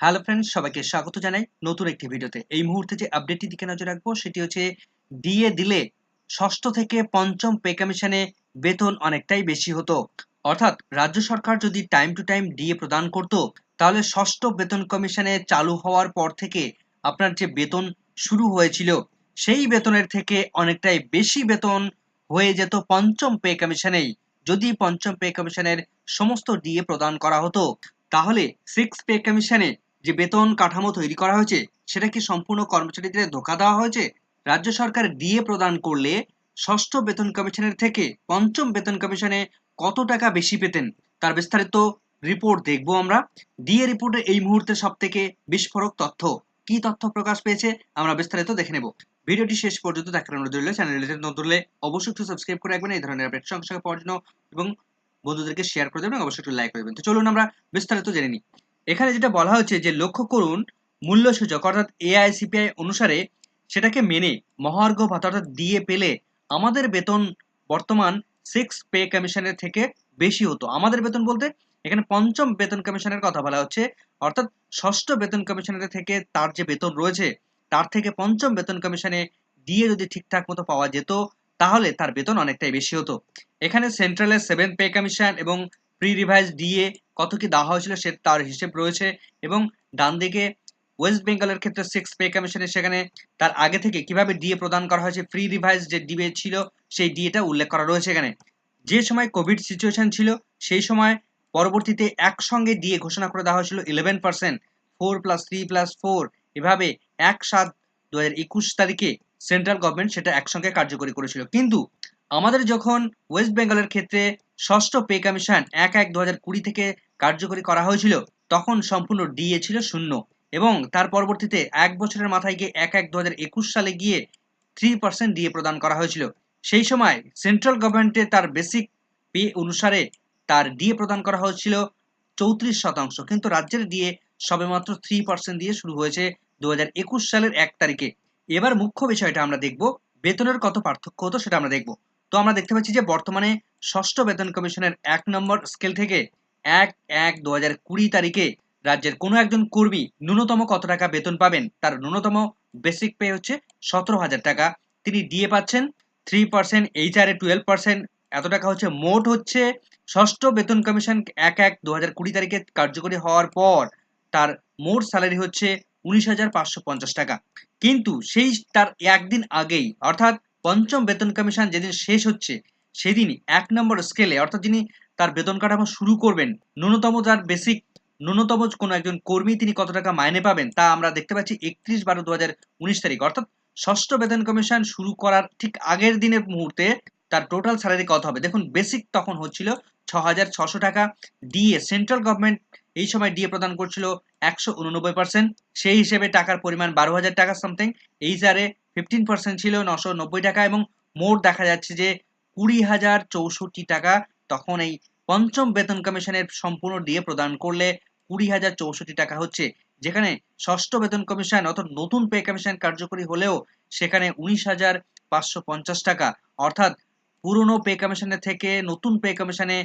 Hello friends সবাইকে স্বাগত জানাই নতুন একটি ভিডিওতে। এই মুহূর্তে যে আপডেটটি দিকে নজর রাখব, সেটি হচ্ছে ডিএ দিলে ষষ্ঠ থেকে পঞ্চম পে কমিশনে বেতন অনেকটাই বেশি হতো। অর্থাৎ রাজ্য সরকার যদি টাইম টু টাইম ডিএ প্রদান করত, তাহলে ষষ্ঠ বেতন কমিশনে চালু হওয়ার পর থেকে আপনার যে বেতন শুরু হয়েছিল, সেই বেতনের থেকে অনেকটাই বেশি বেতন হয়ে যেত পঞ্চম পে কমিশনেই যদি পঞ্চম পে কমিশনের সমস্ত ডিএ প্রদান করা হতো, তাহলে সিক্স পে কমিশনে যে বেতন কাঠামো তৈরি করা হয়েছে সেটা কি সম্পূর্ণ কর্মচারীদের ধোকা দেওয়া হয়েছে। রাজ্য সরকার ডিএ প্রদান করলে ষষ্ঠ বেতন কমিশনের থেকে পঞ্চম বেতন কমিশনে কত টাকা বেশি পেতেন, তার বিস্তারিত রিপোর্ট দেখব আমরা। ডিএ রিপোর্টে এই মুহূর্তে সব থেকে বিস্ফোরক তথ্য। কি তথ্য প্রকাশ পেয়েছে, আমরা বিস্তারিত দেখে নেব। ভিডিওটি শেষ পর্যন্ত দেখার অনুরোধ রইল। অবশ্যই একটু সাবস্ক্রাইব করে রাখবেন, এই ধরনের আপডেট সঙ্গে সঙ্গে পাওয়ার জন্য। এবং বন্ধুদেরকে শেয়ার করে দেবেন, অবশ্যই একটু লাইক করে দেবেন। তো চলুন আমরা বিস্তারিত জেনে নিই। এখানে যেটা বলা হচ্ছে যে লক্ষ্য করুন, মূল্য সূচক, অর্থাৎ এআইসিপিআই অনুসারে সেটাকে মেনে মহার্ঘ ভাতা, অর্থাৎ দিয়ে পেলে আমাদের বেতন বর্তমান সিক্স পে কমিশনের থেকে বেশি হতো। আমাদের বেতন বলতে এখানে পঞ্চম বেতন কমিশনের কথা বলা হচ্ছে, অর্থাৎ ষষ্ঠ বেতন কমিশনের থেকে তার যে বেতন রয়েছে, তার থেকে পঞ্চম বেতন কমিশনে দিয়ে যদি ঠিকঠাক মতো পাওয়া যেত, তাহলে তার বেতন অনেকটাই বেশি হতো। এখানে সেন্ট্রালের সেভেন পে কমিশন এবং প্রি রিভাইজ ডিএ কত কি দেওয়া হয়েছিল সে তার হিসেব রয়েছে এবং ডান দিকে ওয়েস্ট বেঙ্গলের ক্ষেত্রে সিক্স পে কমিশনে সেখানে তার আগে থেকে কীভাবে ডিএ প্রদান করা হয়েছে ফ্রি রিভাইজ যে ডিএ ছিল, সেই ডিএটা উল্লেখ করা রয়েছে এখানে। যে সময় কোভিড সিচুয়েশন ছিল, সেই সময় পরবর্তীতে একসঙ্গে ডিএ ঘোষণা করে দেওয়া হয়েছিল eleven percent four plus three plus four এভাবে এক সাত দু হাজার একুশ তারিখে সেন্ট্রাল গভর্নমেন্ট সেটা একসঙ্গে কার্যকরী করেছিল। কিন্তু আমাদের যখন ওয়েস্ট বেঙ্গলের ক্ষেত্রে ষষ্ঠ পে কমিশন এক এক দু থেকে কার্যকরী করা হয়েছিল, তখন সম্পূর্ণ ডিএ ছিল শূন্য এবং তার পরবর্তীতে এক বছরের মাথায় গিয়ে এক এক দু সালে গিয়ে থ্রি পার্সেন্ট ডিএ প্রদান করা হয়েছিল। সেই সময় সেন্ট্রাল গভর্নমেন্টে তার বেসিক পে অনুসারে তার ডিএ প্রদান করা হয়েছিল চৌত্রিশ শতাংশ, কিন্তু রাজ্যের ডিএ সবেমাত্র থ্রি পার্সেন্ট দিয়ে শুরু হয়েছে দু হাজার একুশ সালের এক তারিখে। এবার মুখ্য বিষয়টা আমরা দেখব, বেতনের কত পার্থক্য হতো সেটা আমরা দেখব। তো আমরা দেখতে পাচ্ছি যে বর্তমানে ষষ্ঠ বেতন কমিশনের এক নম্বর স্কেল থেকে এক এক দু হাজার কুড়ি তারিখে রাজ্যের কোনো একজন কর্মী ন্যূনতম কত টাকা বেতন পাবেন? তার ন্যূনতম বেসিক পে হচ্ছে সতেরো হাজার টাকা। তিনি ডিএ পাচ্ছেন three percent H R A twelve percent এত টাকা হচ্ছে, মোট হচ্ছে ষষ্ঠ বেতন কমিশন এক এক দু হাজার কুড়ি তারিখে কার্যকরী হওয়ার পর তার মোট স্যালারি হচ্ছে উনিশ হাজার পাঁচশো পঞ্চাশ টাকা। কিন্তু সেই তার একদিন আগেই, অর্থাৎ পঞ্চম বেতন কমিশন যেদিন শেষ হচ্ছে, সেদিনই এক নম্বর স্কেলে অর্থাৎ যিনি তার বেতন কাঠামো শুরু করবেন, ন্যূনতম তার বেসিক ন্যূনতম কোনো একজন কর্মী, তিনি কত টাকা মাইনে পাবেন, তা আমরা দেখতে পাচ্ছি একত্রিশ বারো দু তারিখ। অর্থাৎ ষষ্ঠ বেতন কমিশন শুরু করার ঠিক আগের দিনের মুহূর্তে তার টোটাল স্যালারি কত হবে? দেখুন বেসিক তখন হচ্ছিল ছ হাজার ছশো টাকা ডিএ সেন্ট্রাল গভর্নমেন্ট এই সময় ডিএ প্রদান করছিল একশো উননব্বই পার্সেন্ট সেই হিসেবে টাকার পরিমাণ বারো হাজার টাকা something H R A fifteen percent ছিল, নশো নব্বই টাকা এবং মোট দেখা যাচ্ছে যে কুড়ি হাজার চৌষট্টি টাকা। তখন এই পঞ্চম বেতন কমিশনের সম্পূর্ণ ডিএ প্রদান করলে কুড়ি হাজার চৌষট্টি টাকা হচ্ছে। যেখানে ষষ্ঠ বেতন কমিশন অর্থাৎ নতুন পে কমিশন কার্যকরী হলেও সেখানে উনিশ হাজার পাঁচশো পঞ্চাশ টাকা। অর্থাৎ পুরনো পে কমিশনের থেকে নতুন পে কমিশনে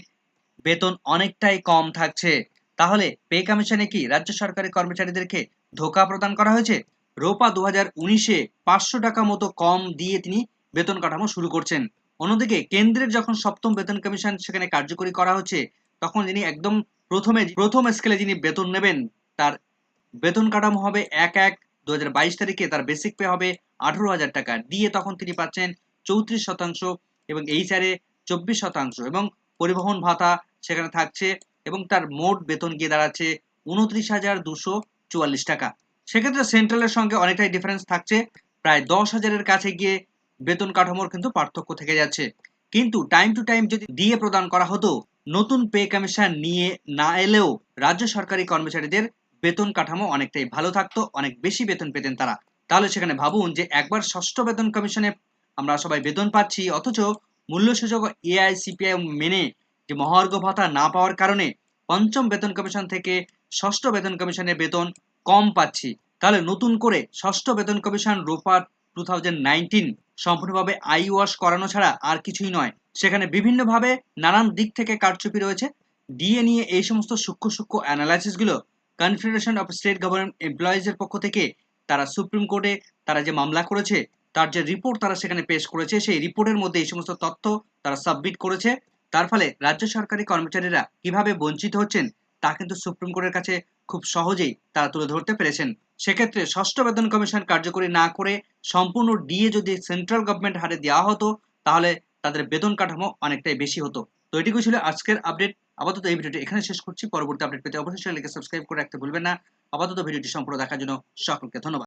বেতন অনেকটাই কম থাকছে। তাহলে পে কমিশনে কি রাজ্য সরকারি কর্মচারীদেরকে ধোকা প্রদান করা হয়েছে? রোপা দু হাজার উনিশে পাঁচশো টাকা মতো কম দিয়ে তিনি বেতন কাঠামো শুরু করছেন। অন্যদিকে কেন্দ্রের যখন সপ্তম বেতন কমিশন সেখানে কার্যকরী করা হচ্ছে, তখন যিনি একদম প্রথমে, প্রথম স্কেলে যিনি বেতন নেবেন, তার বেতন কাঠামো হবে এক এক দু তারিখে, তার বেসিক পে হবে আঠারো হাজার টাকা। দিয়ে তখন তিনি পাচ্ছেন চৌত্রিশ শতাংশ এবং এইচ আর এ চব্বিশ শতাংশ এবং পরিবহন ভাতা সেখানে থাকছে এবং তার মোট বেতন গিয়ে দাঁড়াচ্ছে উনত্রিশ হাজার দুশো চুয়াল্লিশ টাকা। সেক্ষেত্রে সেন্ট্রালের সঙ্গে অনেকটাই ডিফারেন্স থাকছে। প্রায় দশ হাজারের কাছে গিয়ে বেতন কাঠামোর কিন্তু পার্থক্য থেকে যাচ্ছে। কিন্তু টাইম টু টাইম যদি ডিএ প্রদান করা হতো, নতুন পে কমিশন নিয়ে না এলেও রাজ্য সরকারি কর্মচারীদের বেতন কাঠামো অনেকটাই ভালো থাকতো, অনেক বেশি বেতন পেতেন তারা। তাহলে সেখানে ভাবুন যে একবার ষষ্ঠ বেতন কমিশনে আমরা সবাই বেতন পাচ্ছি, অথচ মূল্যসূচক এআইসিপিআই মেনে যে মহার্ঘ ভাতা না পাওয়ার কারণে পঞ্চম বেতন কমিশন থেকে ষষ্ঠ বেতন কমিশনের বেতন কম পাচ্ছি। তাহলে নতুন করে ষষ্ঠ বেতন commission ROPA two thousand nineteen সম্পূর্ণভাবে আই ওয়াশ করানো ছাড়া আর কিছুই নয়। সেখানে বিভিন্নভাবে নানান দিক থেকে কারচুপি রয়েছে। ডিএ নিয়ে এই সমস্ত সূক্ষ্ম সূক্ষ্ম অ্যানালাইসিসগুলো কনফেডারেশন অফ স্টেট গভর্নমেন্ট এমপ্লয়িজের পক্ষ থেকে তারা সুপ্রিম কোর্টে তারা যে মামলা করেছে, তার যে রিপোর্ট তারা সেখানে পেশ করেছে, সেই রিপোর্টের মধ্যে এই সমস্ত তথ্য তারা সাবমিট করেছে। তার ফলে রাজ্য সরকারি কর্মচারীরা কীভাবে বঞ্চিত হচ্ছেন, তা কিন্তু সুপ্রিম কোর্টের কাছে খুব সহজেই তারা তুলে ধরতে পেরেছেন। সেক্ষেত্রে ষষ্ঠ বেতন কমিশন কার্যকরী না করে সম্পূর্ণ ডিএ যদি সেন্ট্রাল গভর্নমেন্ট হারে দেওয়া হতো, তাহলে তাদের বেতন কাঠামো অনেকটাই বেশি হতো। তো এটুকু ছিল আজকের আপডেট। আপাতত এই ভিডিওটি এখানে শেষ করছি। পরবর্তী আপডেট পেতে অবশ্যই সাবস্ক্রাইব করে রাখতে ভুলবেন না। আপাতত ভিডিওটি সম্পূর্ণ দেখার জন্য সকলকে ধন্যবাদ।